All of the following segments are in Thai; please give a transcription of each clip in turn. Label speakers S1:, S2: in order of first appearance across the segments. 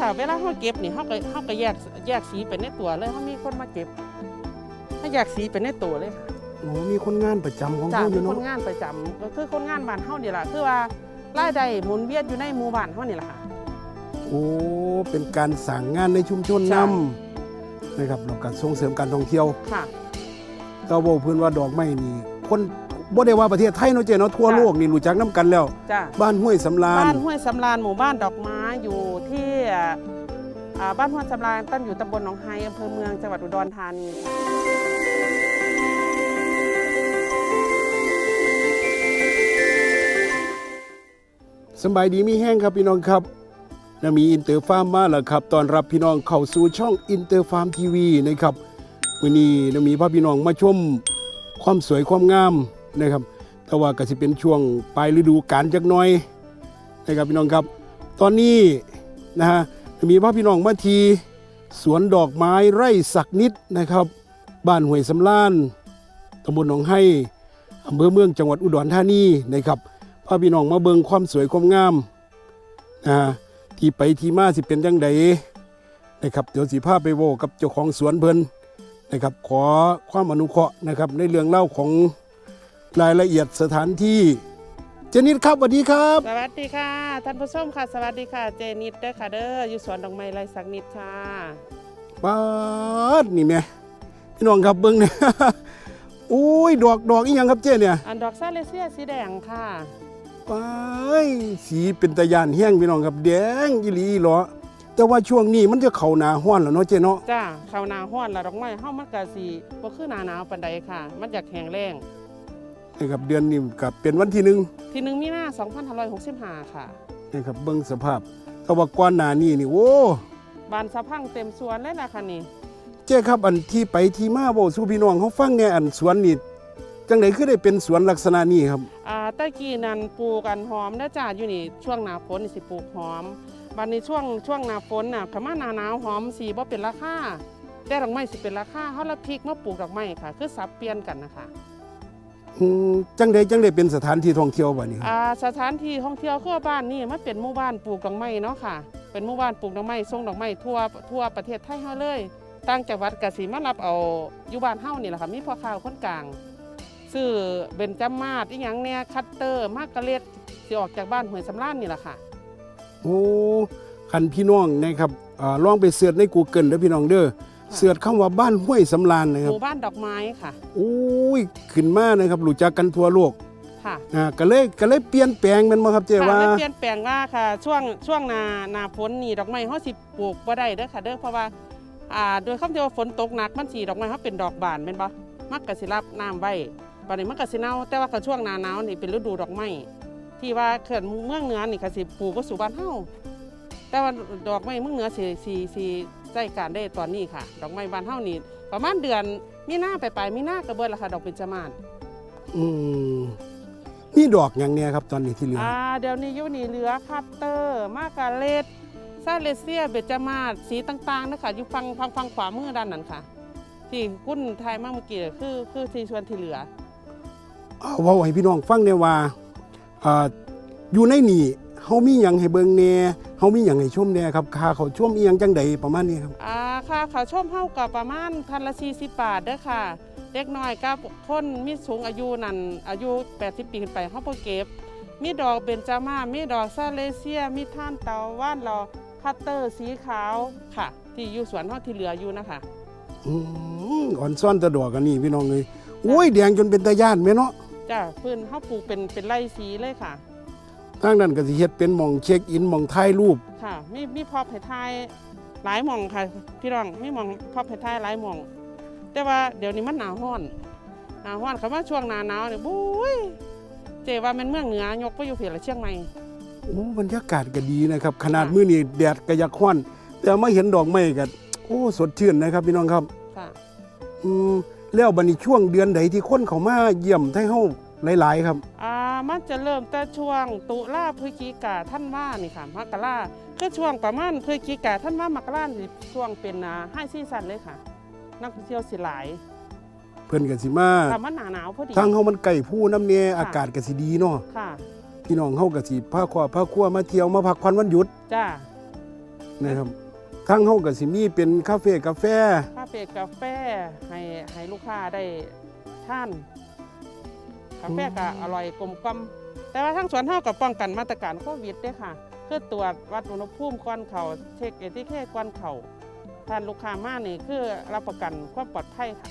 S1: ค่ะเวลาเขาเก็บนี่เขาก็เขาก็แยกแยกสีเป็นในตัวเลยเขามีคนมาเก็บเขาแยกสีเป็นในตัวเลยค่ะ
S2: โอ้มีคนงานประจำของ
S1: จ้า
S2: เขาอ
S1: เป็
S2: ยู่
S1: นค
S2: เนาะ
S1: นงานประจำก็คือคนงานบ้านเฮานี่แหละคือว่ารายได้หมุนเวียนอยู่ในหมู่บ้านเฮานี่แหละค่ะ
S2: โอ้เป็นการสั่งงานในชุมชน
S1: ใช่
S2: นำนะครับแล้วก็ส่งเสริมการท่องเที่ยว
S1: ค่ะ
S2: ก็บอกเพื่อนว่าดอกไม้นี่คน บ่ได้ว่าประเทศไทยเนาะเจ้เนาะทั่ว
S1: จ้ะ
S2: โลกนี่รู้จักน้ำกันแล้ว
S1: จ้า
S2: บ้านห้วยสำราญ
S1: บ้านห้วยสำราญหมู่บ้านดอกไม้อยู่ที่อ่าบ้านห้วยสำราญตั้งอยู่ตำบลหนองไฮอำเภอเมืองจังหวัดอุดรธานีค่ะ
S2: สำบายดีมีแห้งครับพี่น้องครับนามีอินเตอร์ฟาร์มมาแล้วครับตอนรับพี่น้องเข้าสู่ช่องอินเตอร์ฟาร์มทีวีนะครับวันนี้นามีพาพี่น้องมาชมความสวยความงาม นะครับ แต่ว่าก็สิเป็นช่วงปลายฤดูกาลจักน่อยนะครับพี่น้องครับ ตอนนี้นะฮะมีพาพี่น้องมาทีสวนดอกไม้ไร่สักนิดนะครับ บ้านห้วยสำล้านตำบลหนองไห้อำเภอเมืองจังหวัดอุดรธานีนะครับพาพี่น้องมาเบิ่งความสวยความงามนะฮะที่ไปที่มาสิเป็นจังใดนะครับเดี๋ยวสิพาไปโวกับเจ้าของสวนเพิ่นนะครับ ขอความอนุเคราะห์นะครับในเรื่องเล่าของ รายละเอียดสถานที่เจนิดครับสวัสดีครับ
S1: สวัสดีค่ะ ท่านผู้ชมค่ะ สวัสดีค่ะ เจนิดเด้อค่ะเด้ออยู่สวนดอกไม้ไรสักนิดค่ะ
S2: ปาดนี่แม่พี่น้องครับเบิ่งเนี่ย อุ้ยดอกดอกอีหยังครับเจ้เนี่ย
S1: อันดอกซาเลเซียสีแดงค่ะ
S2: ปายสีเป็นตะยานแห้งพี่น้องครับแดงอีหลีอีหลอแต่ว่าช่วงนี้มันจะเข้าหนาห้อนแล้วเนาะเจ้เนาะ
S1: จ้าข้าวหนาห้อนและดอกไม้เฮามันก็สิบ่คือหนาหนาวปานใดค่ะ มันอยากแห้งแรง
S2: นะครับเดือนนี้กับเป็นวันที่หนึ่ง
S1: ที่หนึ่งมีนา2565 ค่ะ
S2: นะครับเบิ่งสภาพแต่ว่าก่อนหน้านี้นี่โอ้
S1: บานสะพรังเต็มสวนเลยล่ะค่ะนี่
S2: เจ้ครับอันที่ไปที่มาเว้าสู่พี่น้องเขาฟังเนี่ยอันสวนนี่จังไดคือได้เป็นสวนลักษณะนี้ครับ
S1: อ่าตะกี้นั่นปลูกกันหอมนะจ้าอยู่นี่ช่วงหน้าฝนนี่สิปลูกหอมบัดนี้ช่วงช่วงหน้าฝนน่ะคำว่าหน้าหนาวหอมสีบ่เป็นราคาแต่ดอกไม้สิเป็นราคาเฮาละพริกมาปลูกดอกไม้ค่ะ คือสับเปลี่ยนกันนะคะ
S2: อืม จังไดจังได้เป็นสถานที่ท่องเที่ยวบัดนี้ครับ
S1: อ่าสถานที่ท่องเที่ยวคือบ้านนี่มันเป็นหมู่บ้านปลูกดอกไม้เนาะค่ะ เป็นหมู่บ้านปลูกดอกไม้ส่งดอกไม้ทั่วทั่วประเทศไทยเฮาเลยต่างจังหวัดก็สิมารับเอาอยู่บ้านเฮานี่แหละค่ะมีพ่อค้าคนกลางซื้อเบญจมาศอีหยังเนี่ยคัตเตอร์มากกะเล็ดสิออกจากบ้านห้วยสำรานนี่แหละค่ะ
S2: โอ้คันพี่น้องนะครับอ่าลองไปเสิร์ชใน Google เด้อพี่น้องเด้อ เสิร์ชคำว่าบ้านห้วยสำราญนะ
S1: ห
S2: ครับ
S1: มู่บ้านดอกไม้ค่ะ
S2: โอ้ยขึ้นมานะครับรู้จักกันทั่วโลก
S1: ค่ะ
S2: อ่าก็เลยก็เลยเปลี่ยนแปลงแมันบ่ครับเจ้
S1: ค่ะ
S2: ว่า
S1: แล้วเปลี่ยนแปลงว่าค่ะช่วงช่วงหนาหนาฝนนี่ดอกไม้เฮาสิปลูกบ่ได้เด้อค่ะเด้อเพราะว่าอ่าโดยคำที่ว่าฝนตกหนักมันสิดอกไม้เฮาเป็นดอกบานแม่นบ่มันก็สิรับน้ำไว้บัดนี้มันก็สิเน่าแต่ว่าก็ช่วงหน้าหนาวนี่เป็นฤดูดอกไม้ที่ว่าเขื่อนเมืองเหนือนี่ก็สิปลูกบ่สู่บ้านเฮาแต่ว่าดอกไม้เมืองเหนือสิสิสิ ใช้การได้ตอนนี้ค่ะ ดอกไม้บ้านเฮานี่ประมาณเดือนมีนาไปลายๆมีนาก็เบิดแล้วค่ะดอกเบญจมาศ
S2: อืมนี่ดอกอย่างเนี้ยครับตอนนี้ที่เหลืออ
S1: อ่าเดี๋ยวนี้อยูนี่เหลือคัตเตอร์ มากาเลตซาเลเซียเบจามาศสีต่างๆนะคะอยู่ฟังฟังฟังขวามือด้านนั้นค่ะ ที่คุณไทยมากเมื่อกี้คือคือที่ส่วนที่เหลือ
S2: เอาเว้าให้พี่น้องฟังแน่ว่าอ่าอยู่ในนี่ เฮามีหยังให้เบิ่งแหน่เฮามีหยังให้ชมแหน่ครับค่าเขาชมอีหยังจังใดประมาณนี้ครับ
S1: อ่าค่ะเขาชมเฮากับประมาณพันละ40บาทเด้อค่ะ เด็กน้อยกับคนมีสูงอายุนั่นอายุ 80 ปีขึ้นไปเฮาบ่เก็บ มีดอกเบญจมาศมีดอกซาเลเซีย มีท่านเตาว่านรอคัตเตอร์สีขาวค่ะ ที่อยู่สวนเฮาที่เหลืออยู่นะคะ
S2: อืมอ่อนซ่อนแตะดอกกันนี่พี่น้องเอ้ยโอ้ยแดงจนเป็นตาย่านแม่เนาะ
S1: จ้าพื้นเฮาปลูกเป็นเป็นไร่สีเลยค่ะ
S2: ทางนั้นก็สิเฮ็ดเป็นหม่องเช็คอินหม่องถ่ายรูป
S1: ค่ะ มีมีพอเพทายหลายหม่องค่ะ พี่รองมีหม่องพอเพทายหลายหม่อง แต่ว่าเดี๋ยวนี้มันหนาวร้อน หนาวร้อนคำว่าช่วงหนาหนาวเนี่ยบุ้ยเจว่ามันเมืองเหนือยกไปอยู่เพียละเชียงใหม่
S2: โอ้บรรยากาศก็ดีนะครับ ขนาด
S1: ค่ะ
S2: มื้อนี้แดดก็อยากร้อน แต่มาเห็นดอกไม้ก็โอ้สดชื่นนะครับพี่น้องครับ
S1: ค่ะ
S2: อืมแล้วบัดนี้ช่วงเดือนใดที่คนเขามาเยี่ยมไทเฮาหลาย ๆ ครับ
S1: อ่า มันจะเริ่มแต่ช่วงตุลาพฤศจิกาท่านว่านี่ค่ะมกราคือช่วงประมาณพฤศจิกาท่านว่ามกราสิช่วงเป็นอ่าไฮซีซั่นเลยค่ะ นักท่องเที่ยวสิหลาย
S2: เพิ่นก็สิมา
S1: แต่มันหนาหนาวพอดี
S2: ทางเฮามันใกล้ผู้น้ำแน่
S1: ค่ะ
S2: อากาศก็สิดีเนาะ
S1: ค่ะ
S2: พี่น้องเฮาก็สิพาครอบพาครัวมาเที่ยวมาพักผ่อนวันหยุด
S1: จ้า
S2: นะครับทั้งเฮาก็สิมีเป็นคาเฟ่กาแฟ
S1: คาเฟ่กาแฟให้ให้ลูกค้าได้ท่าน กาแฟก็อร่อยกลมกล่อมแต่ว่าทั้งสวนเฮากับป้องกันมาตรการโควิดเด้อค่ะคือตรวจวัดอุณหภูมิก่อนเขาเช็คเอทีเคก่อนเขาท่านลูกค้ามานี่คือรับประกันความปลอดภัยค่ะ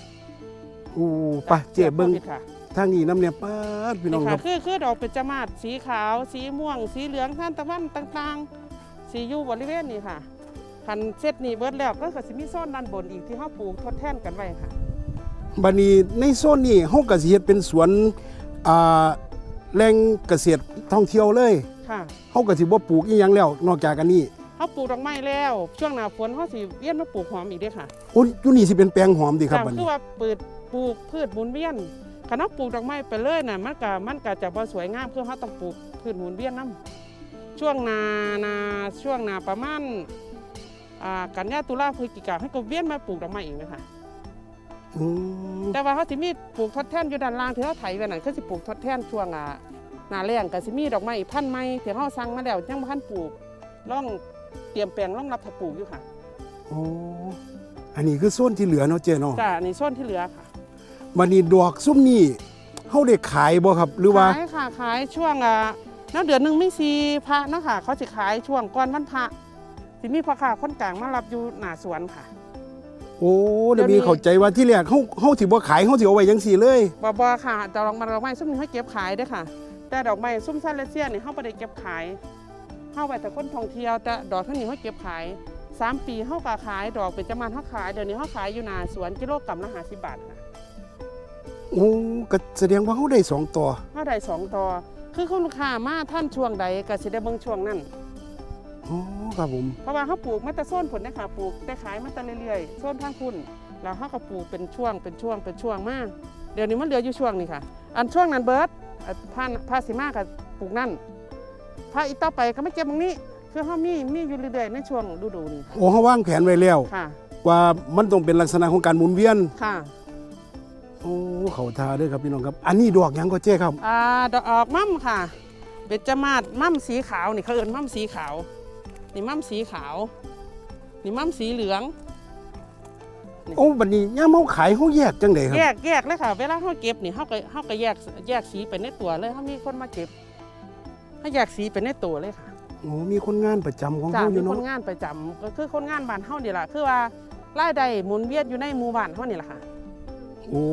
S2: อู้ปะเจ๊เบิ่ง
S1: โควิดค่ะ
S2: ทางนี้น้ำเนี่ยปาดพี่น้อง
S1: นี่
S2: ค
S1: ค่ะ
S2: รับ
S1: คือคือดอกเบญจมาศสีขาว สีม่วง สีเหลืองท่านตะวันต่างๆ สีอยู่บริเวณนี้ค่ะคันเซตนี้เบิดแล้วก็สิมีโซนด้านบนอีกที่เฮาปลูกทดแทนกันไว้ค่ะ
S2: บัดนี้ในโซนนี้เฮาก็สิเฮ็ดเป็นสวน อ่าแหล่งเกษตรท่องเที่ยวเลย
S1: ค่ะ
S2: เฮาก็สิบ่ปลูกอีหยังแล้ว นอกจากอันนี้
S1: เฮาปลูกดอกไม้แล้ว ช่วงหน้าฝนเฮาสิเวียนมาปลูกหอมอีกเด้อค่ะ
S2: โอ้ยอยู่นี่สิเป็นแปลงหอมดีครับ
S1: ค่ะ
S2: บัด
S1: คื
S2: นี้
S1: อว่าเปิดปลูกพืชหมุนเวียนคันเฮาปลูกดอกไม้ไปเลยน่ะมันก็มันก็จะบ่สวยงามคือเฮาต้องปลูกพืชหมุนเวียนนํช่วงนานาช่วงนาประมาณอ่ากันยาตุลาพฤศจิกาให้ก็เวียนมาปลูกดอกไม้อีกนะคะ
S2: อืม
S1: แต่ว่าเขาสิมีปลูกทดแทนอยู่ด้านล่างที่เขาไถไว้นั่นคือสิปลูกทดแทนช่วงอ่าหน้าแล้งก็สิมีดอกไม้พันธุ์ใหม่ที่เขาสั่งมาแล้วยังบ่ทันปลูกร่องเตรียมแปลงร่องรับถ้าปลูกอยู่ค่ะ
S2: โอ้อันนี้คือโซนที่เหลือเนาะเจ๊เนาะ
S1: จ้านี่โซนที่เหลือค่ะ
S2: บัดนี้ดอกซุ้มนี่เฮาได้ขายบ่ครับหรือว่า
S1: ขายค่ะขายช่วงอ่าน้ำเดือนหนึ่งไม่ซีพระเนาะค่ะ เขาจะขายช่วงก่อนวันพระสิมีพ่อค้าคนกลางมารับอยู่หน้าสวนค่ะ
S2: โอ้เดี๋ยว
S1: เดี๋
S2: มี
S1: ยวนี้
S2: เข้าใจว่าที่แรกเฮาเฮาสิบ่ขายเฮาสิเอาไว้จังซี่เลย
S1: บอบอค่ะดอกไม้ดอกไม้ซุ้มนี้เขาเก็บขายเด้อค่ะ แต่ดอกไม้ซุ้มซาเลเซียนนี่เขาไม่ได้เก็บขายเขาไว้แต่คนท่องเที่ยวแต่ดอกเท่านี้เขาเก็บขายสามปีเขาก็ขายดอกเป็นจำนวนเขาขายเดี๋ยวนี้เขาขายอยู่หนาสวนกิโลกรัมละห้าสิบบาทค่ะ
S2: โอ้ก็แสดงว่าเฮาได้สองต่อ
S1: เขาได้สองต่อคือคุณลูกค้ามาท่านช่วงใดก็สิได้เบิ่งช่วงนั้น
S2: อ๋อครับผม
S1: เพราะว่าเขาปลูกมาแต่โซนผลนะคะปลูกได้ขายมาแต่เรื่อยๆโซนทางคุณแล้วเขาก็ปลูกเป็นช่วงเป็นช่วงเป็นช่วงมาเดี๋ยวนี้มันเหลืออยู่ช่วงนี้ค่ะ อันช่วงนั้นเบิร์ดอะผ้าผ้าสีมากับปลูกนั่นผ้าอีกต่อไปก็ไม่เก็บตรงนี้คือเขามีมีอยู่เรื่อยๆในช่วงฤดูนี้
S2: โอ้เฮาวางแผนไว้แล้ว
S1: ค่ะ
S2: ว่ามันต้องเป็นลักษณะของการหมุนเวียน
S1: ค่ะ
S2: โอ้เขาทาเด้วยครับพี่น้องครับ อันนี้ดอกหยังก็เจ๊ครับ
S1: อ่าดอกออกมั่มค่ะ เบญจมาศมั่มสีขาวนี่เขาเอิ้นมั่มสีขาว นี่มั่มสีขาว นี่มั่มสีเหลือง
S2: โอ้บัดนี้ย่ามเฮาขายเฮาแยกจังไดครับ
S1: แยกแยกเลยค่ะเวลาเขาเก็บนี่เขาก็เขาก็แยกแยกสีเป็นในตัวเลยเขามีคนมาเก็บเขาแยกสีเป็นในตัวเลยค่ะ
S2: โอ้มีคนงานประจำของ
S1: จ้า
S2: เฮาอ
S1: มี
S2: ยู่
S1: ค
S2: เนาะ
S1: นงานประจำก็คือคนงานบ้านเฮานี่แหละคือว่ารายได้หมุนเวียนอยู่ในหมู่บ้านเฮานี่แหละค่ะ
S2: โอ้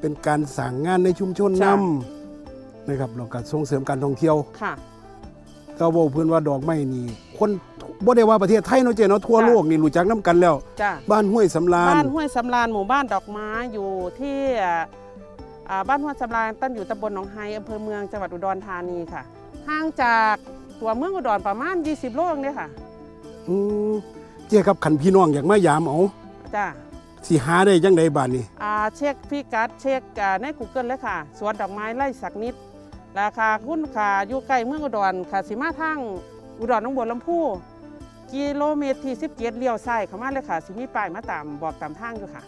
S2: เป็นการสั่งงานในชุมชน
S1: จ้ะ
S2: นำนะครับแล้วก็ส่งเสริมการท่องเที่ยว
S1: ค่ะ
S2: ก็เว้าเพิ่นว่าดอกไม้นี่ คนบ่ได้ว่าประเทศไทยเนาะเจ๊เนาะทั่ว
S1: จ้ะ
S2: โลกนี่รู้จักนํกันแล้ว
S1: จ้า
S2: บ้านห้วยสำราญ
S1: บ้านห้วยสำราญหมู่บ้านดอกไม้อยู่ที่อ่าบ้านห้วยสำราญตั้งอยู่ตำบลหนองไฮอำเภอเมืองจังหวัดอุดรธานีค่ะห่างจากตัวเมืองอุดรประมาณ 20 โลเองเนี่ยค่ะ
S2: อืมเจ๊ครับคันพี่น้องอยากมายามเอา
S1: จ้า
S2: สิหาได้จังไดบาดนี้
S1: อ่าเช็คพิกัดเช็คอ่าใน Google เลยค่ะ สวนดอกไม้ไร่สักนิด ราคาหุ้นค่ะอยู่ใกล้เมืองอุดรค่ะสิมาทางอุดรหนองบัวลำพูกิโลเมตรที่17เลี้ยวซ้ายเข้ามาเลยค่ะ สิมีป้ายมาตามบอกตามทางอยู่ค่ะ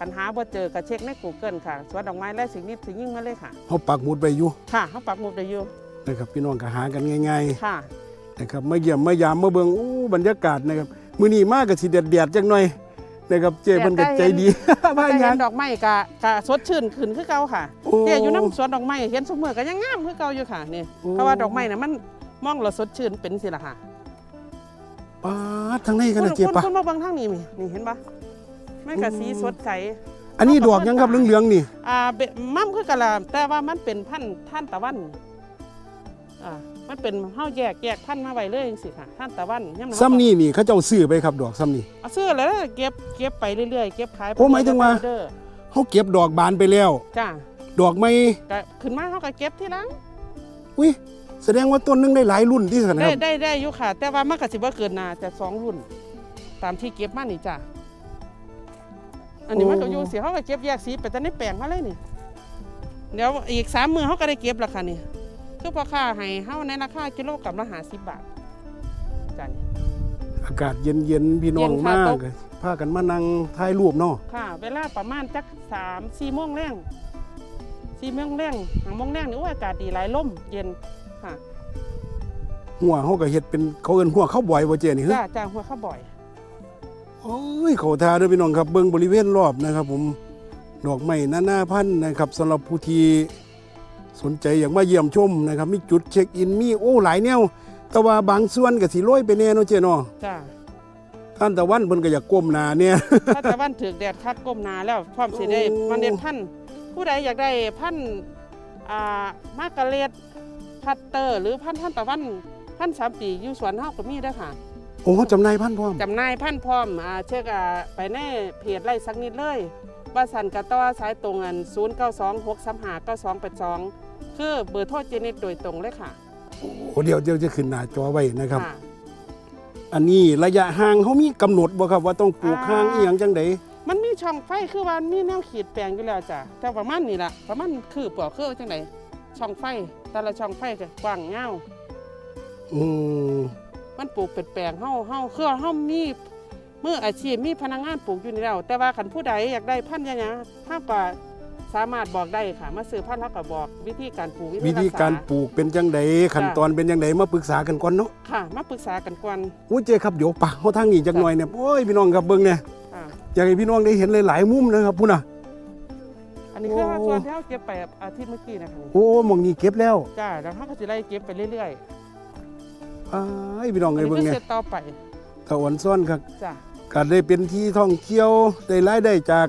S1: ปัญหาบ่เจอก็เช็คใน Google ค่ะ สวนดอกไม้ไร่สักนิดสิยิ่งมาเลยค่ะ
S2: เฮาปักหมุดไปอยู่
S1: ค่ะเขาปักหมุดได้อยู่
S2: นะครับพี่น้องก็หากันง่าย
S1: ค่ะ
S2: ๆนะครับมาเยี่ยมมายามมาเบิ่งอู้บรรยากาศนะครับมื้อนี้มาก็สิแดดๆจังหน่อย นะครับเจ๊เพิ่นก็ใจดีบ้าน
S1: แต่
S2: ห
S1: เห็
S2: ยัง
S1: นดอกไม้ก็ก็สดชื่นขึ้นคือเก่าค่ะ
S2: โอ้
S1: เดี๋ยวอยู่น้ำสวนดอกไม้เห็นสมมือก็ยังงามคือเก่าอยู่ค่ะนี่
S2: โอ้
S1: เพราะว่าดอกไม้น่ะมันมองแล้วสดชื่นเป็นสิล่ะค่ะ
S2: ปาดทางในกันนะ
S1: คุณ
S2: เจ๊
S1: คุณ
S2: ปะ
S1: คุณมาเบิ่งทางนี้นี่นี่เห็นปะมันก็สีสดใส
S2: อันนี้ดอกหยังครับเหลืองๆนี่
S1: อ่าเบมั่มคือกันละแต่ว่ามันเป็นพันธุ์ท่านตะวันอ่า มันเป็นเฮาแยกแยกพันธุ์มาไว้เลยจังซี่ค่ะท่านตะวันยาม
S2: ซ้ำนี่นี่เขาเจ้าซื้อไปครับดอกซ้ำนี่
S1: เอาซื้อแล้วเก็บเก็บไปเรื่อยๆเก็บขายไป
S2: โอ้หมายถึงว่า
S1: เด้อ
S2: เขาเก็บดอกบานไปแล้ว
S1: จ้า
S2: ดอกไม้
S1: ก็ขึ้นมาเฮาก็เก็บทีหลัง
S2: อุ้ยแสดงว่าต้นหนึงได้หลายรุ่นที่สุดนะค
S1: ได้
S2: รับ
S1: ได้ได้อยู่ค่ะ แต่ว่ามันก็สิบ่เกินน่าจะสองรุ่น ตามที่เก็บมานี่จ้ะอันนี้มันก็อยู่สิเขาก็เก็บแยกสีไปแต่ในแปลงมาเลยนี่เดี๋ยวอีกสามมือเขาก็ได้เก็บและค่ะนี่ คือพอค่าให้เฮาในราคากิโลกรัมละห้าสิบบาทจ้ะนี่
S2: อากาศเย็นๆพี่น้อง
S1: เย็นค่ะ
S2: มาก
S1: ตก
S2: พากันมานั่งถ่ายรูปเนาะ
S1: ค่ะ เวลาประมาณจักสามสี่โมงแรงสี่โมงแรงห้าโมงแรงนี่โอ้ยอากาศดีหลายลมเย็นค่ะ
S2: หัวเฮาก็เฮ็ดเป็นเขาเอิ้นหัวข้าวบ่อยบ่เจนี่เฮ้ย
S1: จ้าจ้าหัวข้าวบ่อย
S2: โอ้ยเขาทาเด้อพี่น้องครับเบิ่งบริเวณรอบนะครับ ผมดอกไม้นานาพันธุ์นะครับสำหรับผู้ที่ สนใจอยากมาเยี่ยมชมนะครับมีจุดเช็คอินมีโอ้หลายแนว แต่ว่าบางส่วนก็สิโรยไปแน่เนาะเจเนาะ
S1: จ้า
S2: ท่านตะวันเพิ่นก็อยากก้มหน้าเนี่ย
S1: ถ้าแต่วันถึกแดดคักก้มหนาแล้วพร้อมสิได้
S2: โอ้
S1: มันเด็ดพันธุ์ผู้ใดอยากได้พันธุ์อ่ามากกะเลดพัตเตอร์ หรือพันธุ์ท่านตะวันพันธุ์สามปีอยู่สวนเฮาก็มีเด้อค่ะ
S2: โอ้จำหนายพันธุ์พร้อม
S1: จำหนายพันธุ์พร้อมอ่าเช็คอ่าไปในเพจไล่สักนิดเลยว่าสันกะต่อสายตรงอัน 0 9 2 6 3 5 9 2 8 2 คือเบอร์โทรเจนิตโดยตรงเลยค่ะ
S2: โอ้เดี๋ยวเดี๋ยวจะขึ้นหน้าจอไว้นะครับ
S1: ค่ะ
S2: อันนี้ระยะห่างเขามีกำหนดบ่ครับว่าต้องปลูก
S1: อ่า
S2: ห่างอีหยังจังใด
S1: มันมีช่องไฟคือว่ามีแนวขีดแปลงอยู่แล้วจ้ะแต่ประมาณนี้ล่ะประมาณคือปลอกคือจังไดช่องไฟแต่ละช่องไฟจะกว้างยาว
S2: อืม
S1: มันปลูกเป็นแปลงเฮาเฮาคือเฮามีมืออาชีพมีพนักงานปลูกอยู่นี่แล้วแต่ว่าคันผู้ใดอยากได้พันธุ์หยังๆเฮาก็ สามารถบอกได้ค่ะ มาซื้อพันธุ์เฮาก็บอกวิธีการปลูก
S2: วิธีการปลูกเป็นจังใดขั้นตอนเป็นจังใดมาปรึกษากันก่อนเนาะ
S1: ค่ะ มาปรึกษากันก่อน
S2: โอ้เจครับเดี๋ยวปะเฮาทางนี้จักหน่อยเนี่ยโอ้ยพี่น้องครับเบิ่งเนี่ย
S1: ค่ะ
S2: อยากให้พี่น้องได้เห็นหลายๆมุมนะครับพุ่นน่ะ
S1: อันนี้คือ
S2: โอ้
S1: ส่วนที่เฮาเก็บไปอาทิตย์เมื่อกี้นะคะ
S2: โอ้หมองนี้เก็บแล้ว
S1: จ้าแล้วเฮาก็สิไล่เก็บไปเรื่อย
S2: อ้ายพี่น้อง
S1: ๆอัน
S2: เอ้ย
S1: นี้
S2: เบิ่ง
S1: คือ
S2: เนี่ย
S1: เสร็จต่อไป
S2: ตะวันซ่อนครับ
S1: จ้า
S2: ก็ได้เป็นที่ท่องเที่ยวได้รายได้จาก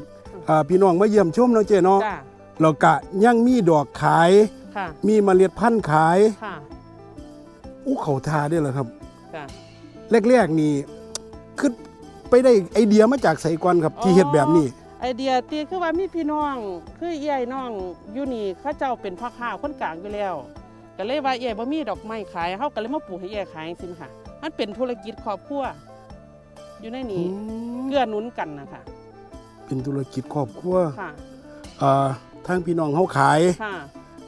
S2: อ่าพี่น้องมาเยี่ยมชมเนาะเจเนาะ
S1: จ้า
S2: แล้วก็ยังมีดอกขาย
S1: ค่ะ
S2: มีเมล็ดพันธุ์ขาย
S1: ค่ะ
S2: อู้เขาทาได้เหรอครับ
S1: จ้า
S2: แรกๆนี่คือไปได้ไอเดียมาจากไสกวนครับที่เฮ็ดแบบนี้
S1: ไอเดียตีคือว่ามีพี่น้องคือเอี้ยน้องอยู่นี่เขาเจ้าเป็นพ่อค้าคนกลางอยู่แล้ว ก็เลยว่าเอี้ยบ่มีดอกไม้ขายเฮาก็เลยมาปลูกให้เอี้ยขายจังซี่ค่ะ มันเป็นธุรกิจครอบครัวอยู่ในนี้เกื้อหนุนกันนะคะ
S2: เป็นธุรกิจครอบครัว
S1: ค่ะ
S2: อ่าทางพี่น้องเฮาขาย
S1: ค่ะ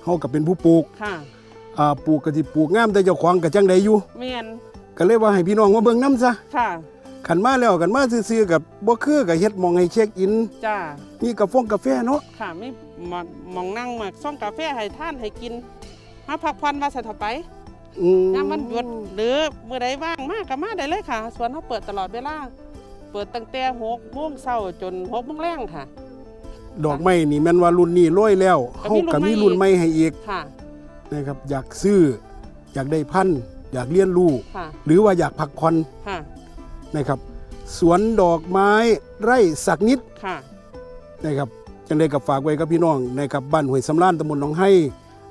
S2: เฮาก็เป็นผู้ปลูก
S1: ค่ะ
S2: อ่าปลูกก็สิปลูกงามแต่เจ้าของก็จังไดอยู่
S1: เมียน
S2: ก็เลยว่าให้พี่น้องมาเบิ่งนํซะ
S1: ค่ะ
S2: ขันมาแล้วกันมาซื่อๆกับบ่คือก็เฮ็ดหมองให้เช็คอิน
S1: จ้า
S2: มีกาแฟกาแฟเนาะ
S1: ค่ะไม่มองมองนั่งมาซ่องกาแฟให้ท่านให้กินมาพักผ่อนว่าสันเถาไป
S2: อืม
S1: ยามวันหยุดหรือเมื่อใดว่างมากก็มาได้เลยค่ะ สวนเขาเปิดตลอดเวลา เปิดตั้งแต่หกโมงเช้าจนหกโมงแรงค่ะ
S2: ดอกไม้นี่แม่นว่ารุ่นนี้โรยแล้ว
S1: ก็
S2: เฮา
S1: มี
S2: ก็มี
S1: รุ่
S2: รุ่น
S1: น
S2: ให
S1: ใหม่
S2: ม่ให้อีก
S1: ค่ะ
S2: นะครับอยากซื้อ อยากได้พันธุ์อยากเรียนรู้
S1: ค่ะ
S2: หรือว่าอยากพักผ่อน
S1: ค่ะ
S2: นะครับ สวนดอกไม้ไร่สักนิด
S1: ค่ะ
S2: นะครับจังได้กับฝากไว้กับพี่น้องนะครับบ้านห้วยสำรานตำบลหนองไห้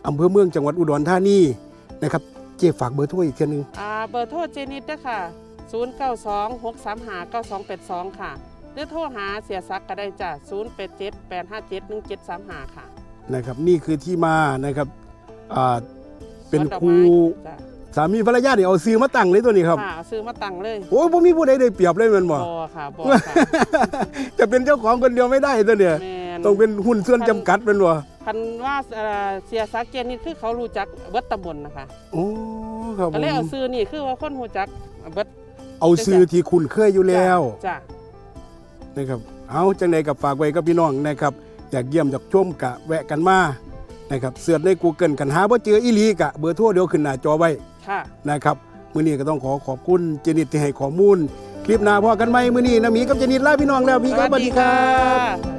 S2: อำเภอเมืองจังหวัดอุดรธานีนะครับเจ๊ฝากเบอร์โทรอีกเทีนึง
S1: อ่าเบอร์โทรเจนิดเด้อค่ะ 0 9 2 6 3 5 9 2 8 2 ค่ะ หรือโทรหาเสียซักก็ได้จ้ะ0 8 7 8 5 7 1 7 3 5 ค่ะ
S2: นะครับนี่คือที่มานะครับอ่าเป็น
S1: สวดอก
S2: ครู
S1: ไม้จ้ะ
S2: สามีภรรยาเนี่ยเอาซื้อมาตั้งเลยตัวนี้ครับ
S1: ค่ะเอาซื้อมาตั้งเลย
S2: โอ้ยผมมีผู้ใดได้เปรียบเลยแมันบ่
S1: บอค่ะบอค่ะ
S2: จะเป็นเจ้าของคนเดียวไม่ได้ตัวเนี่ย
S1: แมน
S2: ต้องเป็นหุ้นส่วนจำกัดเป็นบ่
S1: คันว่าเอ่อเสียซักเจนิดคือเขารู้จักเบิดตำบลนะคะ
S2: โอ้ครับผ
S1: ก็เลยเอา
S2: ม
S1: ซื้อนี่คือว่าคนรู้จักเบิด
S2: เอาซื้อที่คุณเคยอยู่แล้ว
S1: จ้ะ
S2: นะครับเอาจังใดกับฝากไว้กับพี่น้องนะครับ อยากเยี่ยมอยากชมกะแวะกันมานะครับเสิร์ชใน Google กันหาบ่เจออีหลีกะเบอร์โทรเดี๋ยวขึ้นหน้าจอไว้
S1: ค่ะ
S2: นะครับมื้อนี้ก็ต้องขอขอบคุณเจนิตที่ให้ข้อมูล คลิปหน้าพอกันไหมมื้อนี้นะหมีกับเจนิตลาพี่น้องแล้วพี่ครับสวัสดีครับ
S1: บ